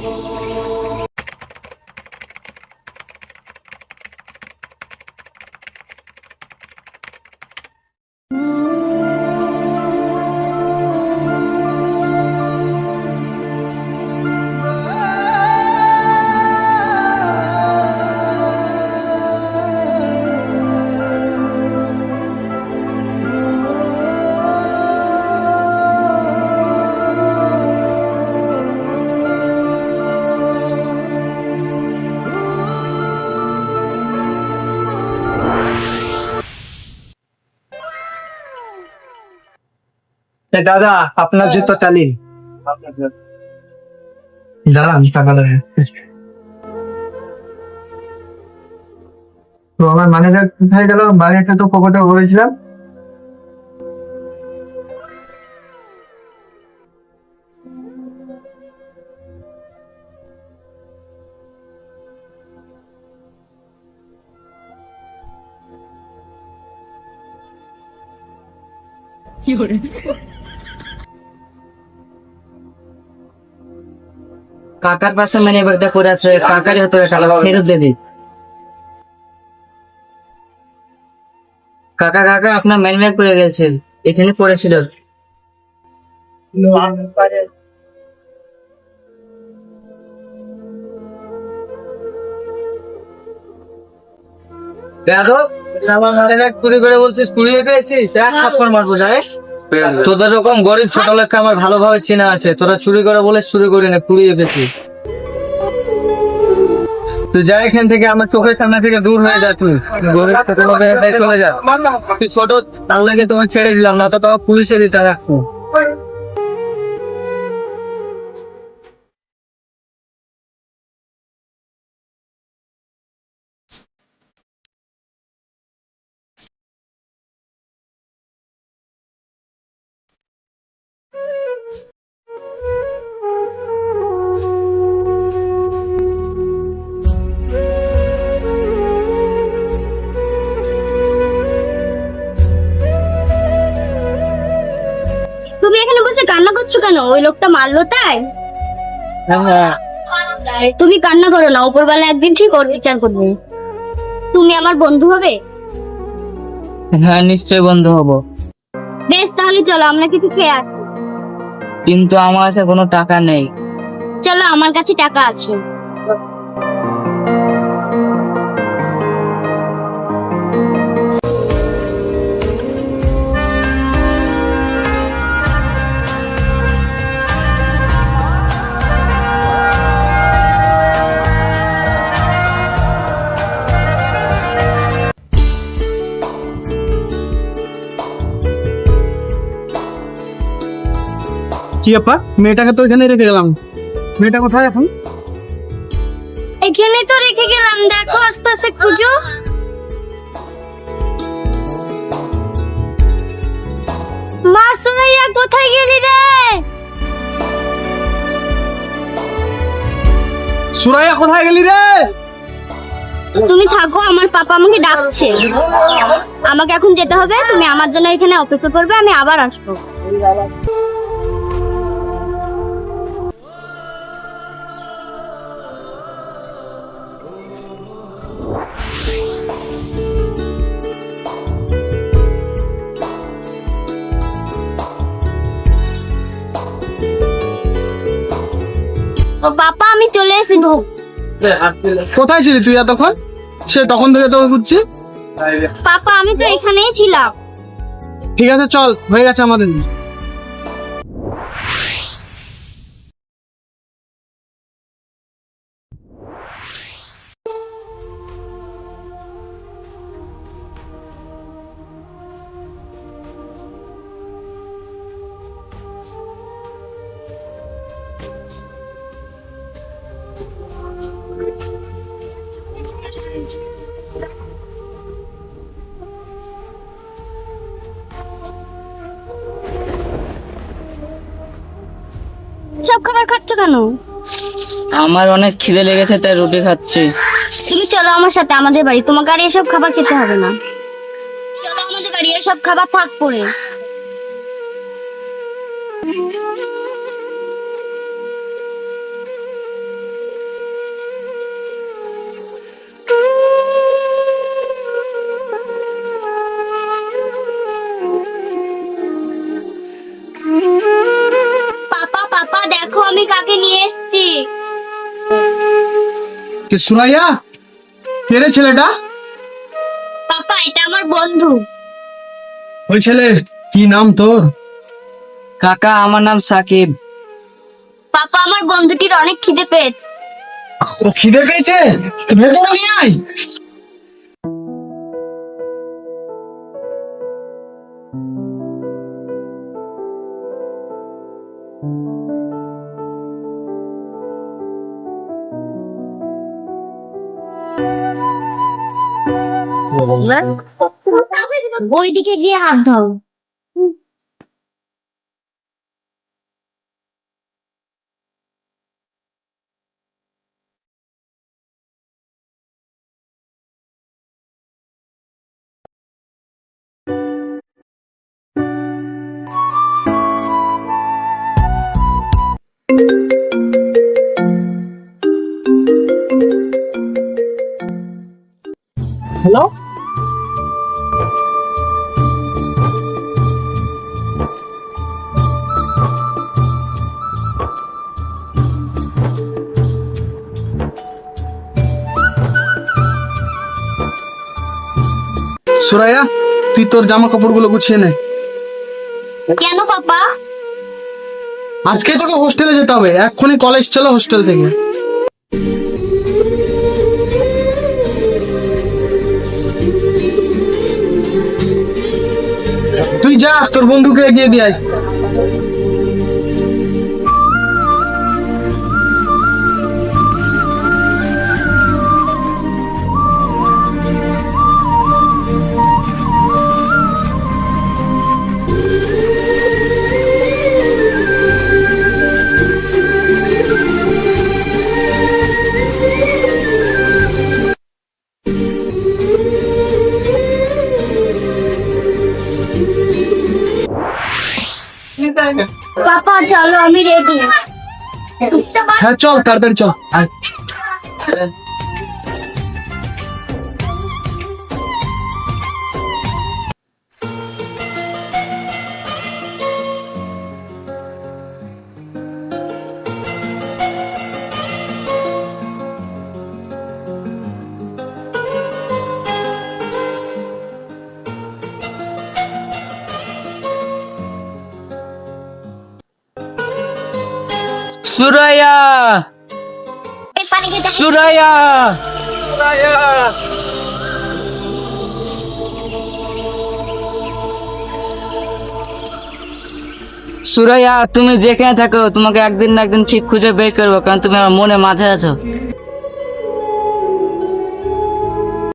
Música দাদা আপনার জুতো চালি দাঁড়ান টাকা তো আমার মানে কোথায় গেল? বাড়িতে তো পকেটে ভরেছিলাম। কাকার পাশে মানে ব্যাগটা পড়ে আছে, কাকারই হতো টাকা ফেরত দিয়ে দিই কাকা কাকা, আপনার ম্যান ব্যাগ পড়ে গেছে। এখানে পড়েছিল। দেখো আমার মানে চুরি করে বলছিস কুড়িয়ে পেয়েছিস, এক থাপ্পড় মারবো যাই তোদের রকম গরিব ছোট লোককে আমার ভালোভাবে চেনা আছে। তোরা চুরি করে বলে চুরি করে না পুড়িয়ে ফেছি তুই যা এখান থেকে আমার চোখের সামনে থেকে দূর হয়ে যা তুই। গরিব ছোট লোকের চলে যা। তুই ছোট তার লাগে তোমার ছেড়ে দিলাম না তো তোমার পুলিশে দিতে রাখব। কেন? ওই লোকটা মারলো তাই? তুমি কান্না করো না উপরবেলা একদিন ঠিক ওর বিচার করবে। তুমি আমার বন্ধু হবে? হ্যাঁ নিশ্চয় বন্ধু হব। বেশ তাহলে চলো আমরা কিছু খেয়ে আসি। কিন্তু আমার কাছে কোনো টাকা নেই। চলো আমার কাছে টাকা আছে। কি আপা? মেয়েটাকে তো এখানে রেখে গেলাম। মেয়েটা কোথায় এখন? এখানে তো রেখে গেলাম দেখো আশপাশে খুঁজো। মা সুমাইয়া কোথায় গেলি রে? সুরাইয়া কোথায় গেলি রে? তুমি থাকো আমার পাপা আমাকে ডাকছে। আমাকে এখন যেতে হবে তুমি আমার জন্য এখানে অপেক্ষা করবে আমি আবার আসব। পাপা আমি চলে এসেছি। কোথায় ছিলি তুই এতক্ষণ? সে তখন ধরে তোকে খুঁজছি। পাপা আমি তো এখানেই ছিলাম। ঠিক আছে চল হয়ে গেছে আমাদের। সব খাবার খাচ্ছ কেন? আমার অনেক খিদে লেগেছে তাই রুটি খাচ্ছি। তুমি চলো আমার সাথে আমাদের বাড়ি। তোমাকে আর এসব খাবার খেতে হবে না। চলো আমাদের বাড়ি এসব খাবার থাক পড়ে। আমি কাকে নিয়ে এসেছি। কে সুরাইয়া? কে রে ছেলেটা? পাপা এটা আমার বন্ধু। ওই ছেলে কি নাম তোর? কাকা আমার নাম সাকিব। পাপা আমার বন্ধুটির অনেক খিদে পেট ও খিদে পেয়েছে? ভেতরে নিয়ে আয় ওইদিকে গিয়ে হাত ধর। হ্যালো? সুরাইয়া তুই তোর জামা কাপড়গুলো গুছিয়ে নে। কেন পাপা? আজকে তোকে হোস্টেলে যেতে হবে। এক্ষুনি কলেজ চলো হোস্টেল থেকে। তোর বন্ধুকে এগিয়ে দিয়ে চলো আমি রেডি হ্যাঁ চল তাড়াতাড়ি চল। সুরাইয়া। সুরাইয়া। সুরাইয়া, তুমি যেখানে থাকো, তোমাকে একদিন না একদিন ঠিক খুঁজে বের করব, কারণ তুমি আমার মনে মাঝে আছো।